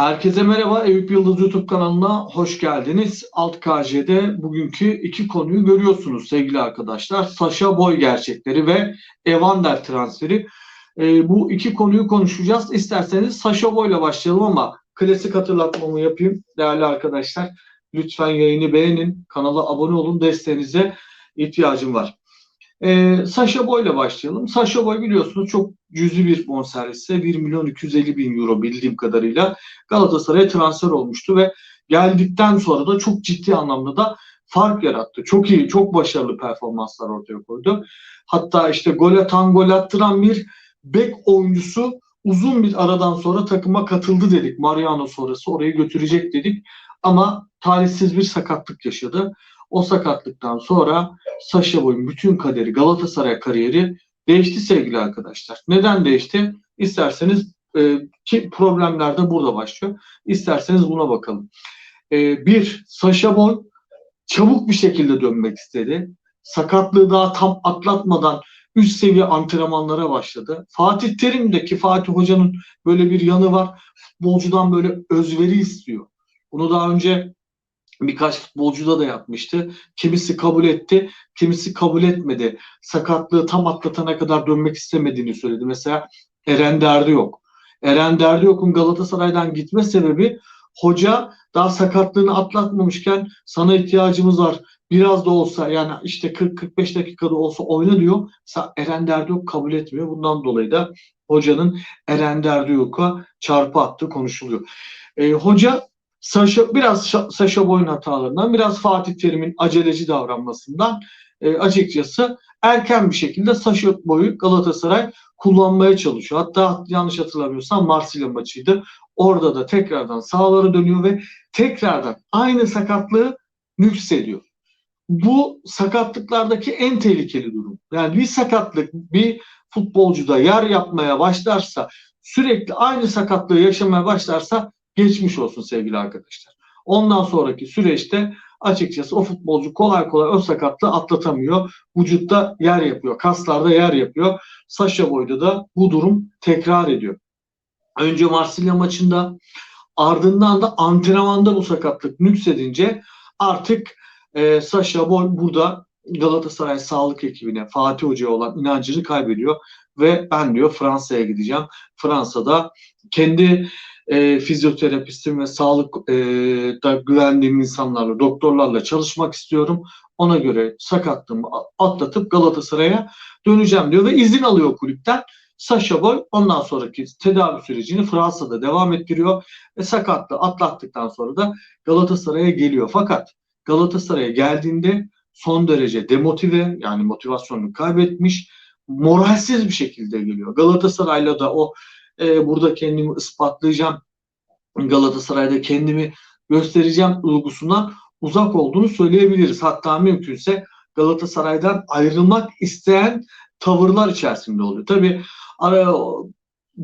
Herkese merhaba. Eyüp Yıldız YouTube kanalına hoş geldiniz. Alt KJ'de bugünkü iki konuyu görüyorsunuz sevgili arkadaşlar. Sasha Boy gerçekleri ve Evander transferi. Ee, bu iki konuyu konuşacağız. İsterseniz Sasha Boy'la başlayalım ama klasik hatırlatmamı yapayım değerli arkadaşlar. Lütfen yayını beğenin, kanala abone olun. Desteğinize ihtiyacım var. Ee, Sasha Boy'la başlayalım. Sasha Boy biliyorsunuz çok cüzi bir bonservise 1 milyon 250 bin euro bildiğim kadarıyla Galatasaray'a transfer olmuştu ve geldikten sonra da çok ciddi anlamda da fark yarattı. Çok iyi, çok başarılı performanslar ortaya koydu. Hatta işte gol atan, gol attıran bir bek oyuncusu uzun bir aradan sonra takıma katıldı dedik. Mariano sonrası orayı götürecek dedik. Ama talihsiz bir sakatlık yaşadı. O sakatlıktan sonra Saşa Boy'un bütün kaderi Galatasaray kariyeri değişti sevgili arkadaşlar. Neden değişti? İsterseniz e, ki problemler de burada başlıyor. İsterseniz buna bakalım. E, bir, Saşa Boy çabuk bir şekilde dönmek istedi. Sakatlığı daha tam atlatmadan üst seviye antrenmanlara başladı. Fatih Terim de ki Fatih Hoca'nın böyle bir yanı var. Futbolcudan böyle özveri istiyor. Bunu daha önce birkaç futbolcuda da yapmıştı. Kimisi kabul etti, kimisi kabul etmedi. Sakatlığı tam atlatana kadar dönmek istemediğini söyledi. Mesela Eren Derdi yok. Eren Derdi yok'un Galatasaray'dan gitme sebebi hoca daha sakatlığını atlatmamışken sana ihtiyacımız var. Biraz da olsa yani işte 40-45 dakikada olsa oyna diyor. Eren Derdi yok kabul etmiyor. Bundan dolayı da hocanın Eren Derdi yok'a çarpı attığı konuşuluyor. E, hoca Saşa, biraz Saşa Boy'un hatalarından, biraz Fatih Terim'in aceleci davranmasından e, açıkçası erken bir şekilde Saşa Boy'u Galatasaray kullanmaya çalışıyor. Hatta yanlış hatırlamıyorsam Marsilya maçıydı. Orada da tekrardan sağlara dönüyor ve tekrardan aynı sakatlığı nüksediyor. Bu sakatlıklardaki en tehlikeli durum. Yani bir sakatlık bir futbolcuda yer yapmaya başlarsa sürekli aynı sakatlığı yaşamaya başlarsa geçmiş olsun sevgili arkadaşlar. Ondan sonraki süreçte açıkçası o futbolcu kolay kolay o sakatlığı atlatamıyor. Vücutta yer yapıyor. Kaslarda yer yapıyor. Saşa Boy'da da bu durum tekrar ediyor. Önce Marsilya maçında ardından da antrenmanda bu sakatlık nüksedince artık e, Saşa Boy burada Galatasaray sağlık ekibine Fatih Hoca'ya olan inancını kaybediyor ve ben diyor Fransa'ya gideceğim. Fransa'da kendi e, fizyoterapistim ve sağlık e, da güvendiğim insanlarla, doktorlarla çalışmak istiyorum. Ona göre sakatlığımı atlatıp Galatasaray'a döneceğim diyor ve izin alıyor kulüpten. Sasha Boy ondan sonraki tedavi sürecini Fransa'da devam ettiriyor ve sakatlığı atlattıktan sonra da Galatasaray'a geliyor. Fakat Galatasaray'a geldiğinde son derece demotive yani motivasyonunu kaybetmiş, moralsiz bir şekilde geliyor. Galatasaray'la da o e, burada kendimi ispatlayacağım. Galatasaray'da kendimi göstereceğim duygusundan uzak olduğunu söyleyebiliriz. Hatta mümkünse Galatasaray'dan ayrılmak isteyen tavırlar içerisinde oluyor. Tabii ara,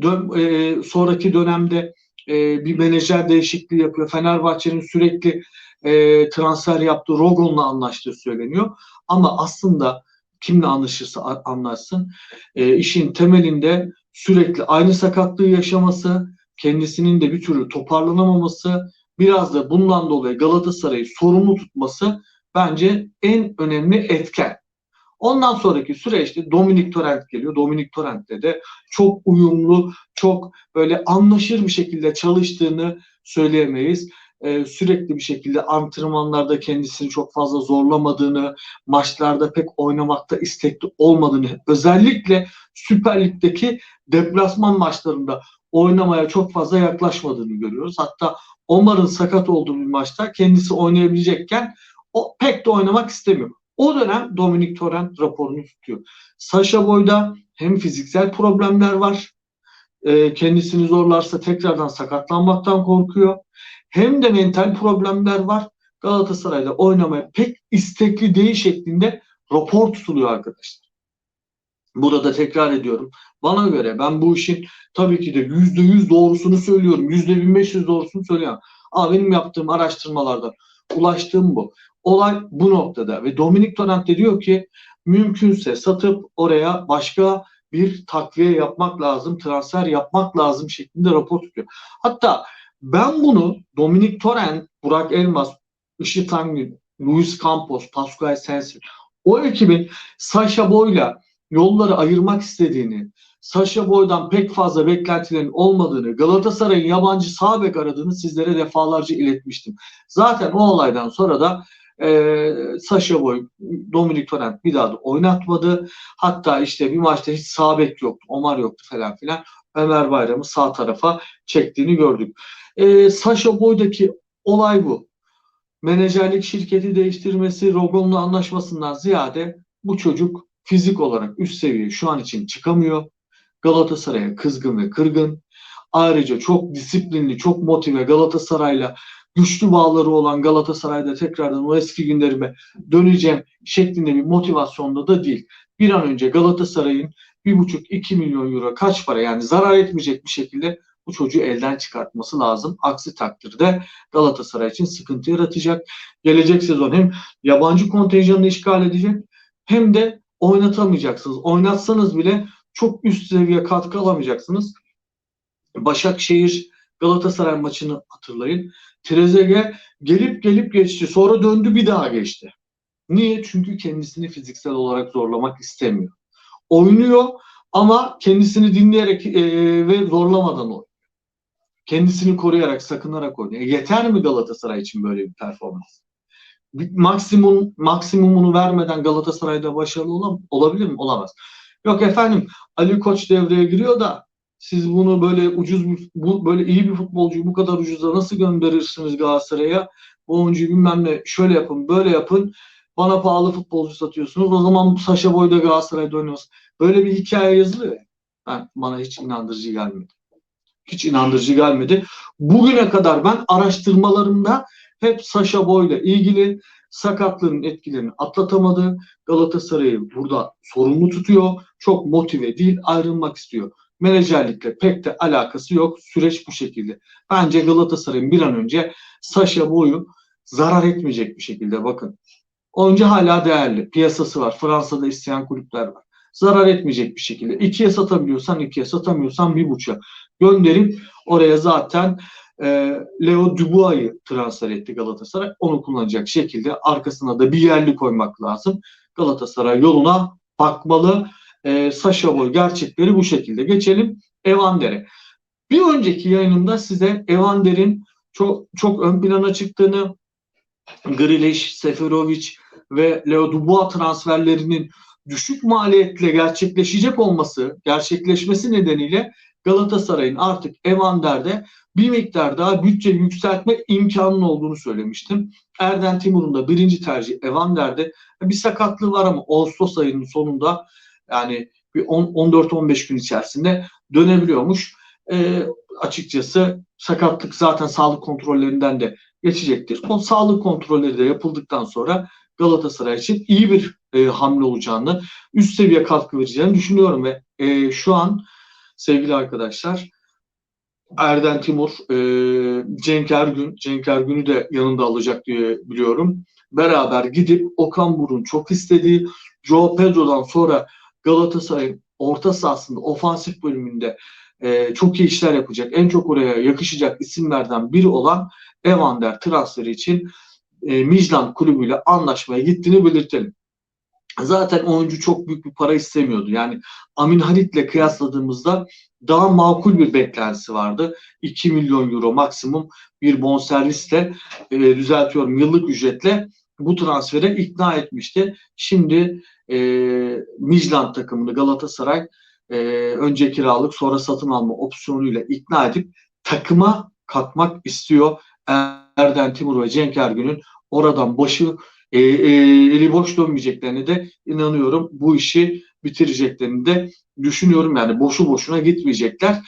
dön, e, sonraki dönemde e, bir menajer değişikliği yapıyor. Fenerbahçe'nin sürekli e, transfer yaptığı Rogon'la anlaştığı söyleniyor. Ama aslında kimle anlaşırsa anlaşsın e, işin temelinde sürekli aynı sakatlığı yaşaması, kendisinin de bir türlü toparlanamaması, biraz da bundan dolayı Galatasaray'ı sorumlu tutması bence en önemli etken. Ondan sonraki süreçte Dominik Torrent geliyor. Dominik Torrent'le de çok uyumlu, çok böyle anlaşır bir şekilde çalıştığını söyleyemeyiz. Ee, sürekli bir şekilde antrenmanlarda kendisini çok fazla zorlamadığını, maçlarda pek oynamakta istekli olmadığını, özellikle Süper Lig'deki deplasman maçlarında oynamaya çok fazla yaklaşmadığını görüyoruz. Hatta Omar'ın sakat olduğu bir maçta kendisi oynayabilecekken o pek de oynamak istemiyor. O dönem Dominik Torrent raporunu tutuyor. Sasha Boy'da hem fiziksel problemler var. E, kendisini zorlarsa tekrardan sakatlanmaktan korkuyor. Hem de mental problemler var. Galatasaray'da oynamaya pek istekli değil şeklinde rapor tutuluyor arkadaşlar. Burada tekrar ediyorum. Bana göre ben bu işin tabii ki de yüzde yüz doğrusunu söylüyorum. Yüzde bin beş yüz doğrusunu söylüyorum. Ama benim yaptığım araştırmalarda ulaştığım bu. Olay bu noktada ve Dominik Torrent de diyor ki mümkünse satıp oraya başka bir takviye yapmak lazım, transfer yapmak lazım şeklinde rapor tutuyor. Hatta Ben bunu Dominik Torrent, Burak Elmas, Işıt Angün, Luis Campos, Pascual Sensi o ekibin Sasha Boy'la yolları ayırmak istediğini, Sasha Boy'dan pek fazla beklentilerin olmadığını, Galatasaray'ın yabancı sağ bek aradığını sizlere defalarca iletmiştim. Zaten o olaydan sonra da e, Sasha Boy, Dominik Torrent bir daha da oynatmadı. Hatta işte bir maçta hiç sağ bek yoktu, Omar yoktu falan filan. Ömer Bayram'ı sağ tarafa çektiğini gördük. E, Sasha Boy'daki olay bu. Menajerlik şirketi değiştirmesi, Rogon'la anlaşmasından ziyade bu çocuk fizik olarak üst seviye şu an için çıkamıyor. Galatasaray'a kızgın ve kırgın. Ayrıca çok disiplinli, çok motive Galatasaray'la güçlü bağları olan Galatasaray'da tekrardan o eski günlerime döneceğim şeklinde bir motivasyonda da değil. Bir an önce Galatasaray'ın bir buçuk iki milyon euro kaç para yani zarar etmeyecek bir şekilde bu çocuğu elden çıkartması lazım. Aksi takdirde Galatasaray için sıkıntı yaratacak. Gelecek sezon hem yabancı kontenjanını işgal edecek hem de oynatamayacaksınız. Oynatsanız bile çok üst seviye katkı alamayacaksınız. Başakşehir Galatasaray maçını hatırlayın. Trezeguet gelip gelip geçti. Sonra döndü bir daha geçti. Niye? Çünkü kendisini fiziksel olarak zorlamak istemiyor. Oynuyor ama kendisini dinleyerek e, ve zorlamadan oynuyor. Kendisini koruyarak, sakınarak oynuyor. E, yeter mi Galatasaray için böyle bir performans? Bir maksimum maksimumunu vermeden Galatasaray'da başarılı olam, olabilir mi? Olamaz. Yok efendim Ali Koç devreye giriyor da siz bunu böyle ucuz bir, bu böyle iyi bir futbolcuyu bu kadar ucuza nasıl gönderirsiniz Galatasaray'a? Bu oyuncuyu bilmem ne şöyle yapın böyle yapın. Bana pahalı futbolcu satıyorsunuz. O zaman Saşa Boy da Galatasaray'da oynuyoruz. Böyle bir hikaye yazılıyor. Ben, bana hiç inandırıcı gelmedi. Hiç inandırıcı gelmedi. Bugüne kadar ben araştırmalarımda hep Saşa Boy'la ilgili sakatlığın etkilerini atlatamadı. Galatasaray'ı burada sorumlu tutuyor. Çok motive değil, ayrılmak istiyor. Menajerlikle pek de alakası yok. Süreç bu şekilde. Bence Galatasaray'ın bir an önce Saşa Boy'u zarar etmeyecek bir şekilde bakın. Oyuncu hala değerli. Piyasası var. Fransa'da isteyen kulüpler var. Zarar etmeyecek bir şekilde. İkiye satabiliyorsan ikiye satamıyorsan bir buçuğa gönderip oraya zaten e, Leo Dubois'ı transfer etti Galatasaray. Onu kullanacak şekilde arkasına da bir yerli koymak lazım. Galatasaray yoluna bakmalı. E, Sasha Boy gerçekleri bu şekilde. Geçelim Evander'e. Bir önceki yayınımda size Evander'in çok çok ön plana çıktığını, Grealish, Seferovic ve Leo Dubois transferlerinin düşük maliyetle gerçekleşecek olması, gerçekleşmesi nedeniyle Galatasaray'ın artık Evander'de bir miktar daha bütçe yükseltme imkanının olduğunu söylemiştim. Erden Timur'un da birinci tercih Evander'de. Bir sakatlığı var ama Ağustos ayının sonunda yani bir 14-15 gün içerisinde dönebiliyormuş. E, açıkçası sakatlık zaten sağlık kontrollerinden de geçecektir. O sağlık kontrolleri de yapıldıktan sonra Galatasaray için iyi bir e, hamle olacağını, üst seviye katkı vereceğini düşünüyorum ve e, şu an sevgili arkadaşlar Erden Timur, e, Cenk Ergün, Cenk Ergün'ü de yanında alacak diye biliyorum. Beraber gidip Okan Burun çok istediği Joe Pedro'dan sonra Galatasaray'ın orta sahasında ofansif bölümünde e, çok iyi işler yapacak, en çok oraya yakışacak isimlerden biri olan Evander transferi için e, Mijlan kulübüyle anlaşmaya gittiğini belirtelim. Zaten oyuncu çok büyük bir para istemiyordu. Yani Amin Halit'le kıyasladığımızda daha makul bir beklentisi vardı. 2 milyon euro maksimum bir bonservisle e, düzeltiyorum yıllık ücretle bu transfere ikna etmişti. Şimdi e, Mijland takımını Galatasaray e, önce kiralık sonra satın alma opsiyonuyla ikna edip takıma katmak istiyor. Erden Timur ve Cenk Ergün'ün oradan başı e, e, eli boş dönmeyeceklerini de inanıyorum. Bu işi bitireceklerini de düşünüyorum. Yani boşu boşuna gitmeyecekler.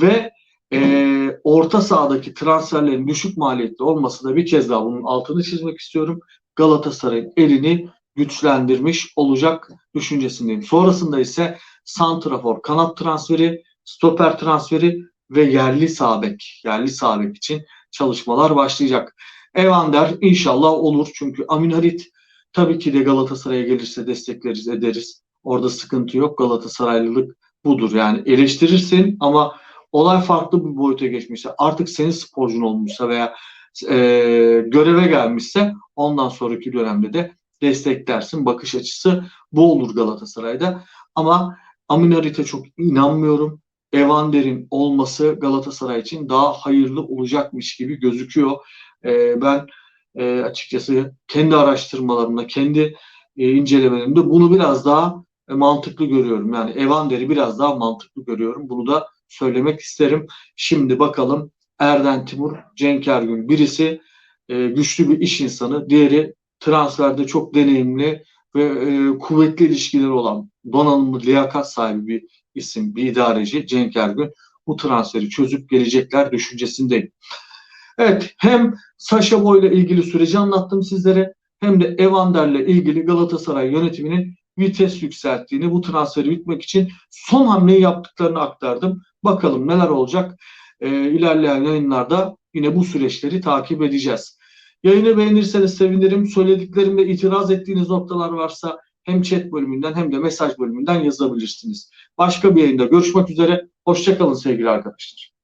Ve e, orta sahadaki transferlerin düşük maliyetli olması da bir kez daha bunun altını çizmek istiyorum. Galatasaray'ın elini güçlendirmiş olacak düşüncesindeyim. Sonrasında ise santrafor, kanat transferi, stoper transferi ve yerli sabek, yerli sabek için çalışmalar başlayacak. Evander inşallah olur çünkü Amin Harit tabii ki de Galatasaray'a gelirse destekleriz ederiz. Orada sıkıntı yok. Galatasaraylılık budur. Yani eleştirirsin ama olay farklı bir boyuta geçmişse, artık senin sporcun olmuşsa veya e, göreve gelmişse ondan sonraki dönemde de desteklersin. Bakış açısı bu olur Galatasaray'da. Ama Aminarit'e çok inanmıyorum. Evander'in olması Galatasaray için daha hayırlı olacakmış gibi gözüküyor. E, ben e, açıkçası kendi araştırmalarımda, kendi e, incelemelerimde bunu biraz daha e, mantıklı görüyorum. Yani Evander'i biraz daha mantıklı görüyorum. Bunu da söylemek isterim. Şimdi bakalım Erden Timur, Cenk Ergün birisi e, güçlü bir iş insanı, diğeri transferde çok deneyimli ve e, kuvvetli ilişkileri olan donanımlı liyakat sahibi bir isim, bir idareci Cenk Ergün. Bu transferi çözüp gelecekler düşüncesindeyim. Evet hem Sasha Boy ile ilgili süreci anlattım sizlere hem de Evander'le ilgili Galatasaray yönetiminin vites yükselttiğini, bu transferi bitmek için son hamleyi yaptıklarını aktardım. Bakalım neler olacak. E, ilerleyen yayınlarda yine bu süreçleri takip edeceğiz. Yayını beğenirseniz sevinirim. Söylediklerimde itiraz ettiğiniz noktalar varsa hem chat bölümünden hem de mesaj bölümünden yazabilirsiniz. Başka bir yayında görüşmek üzere. Hoşçakalın sevgili arkadaşlar.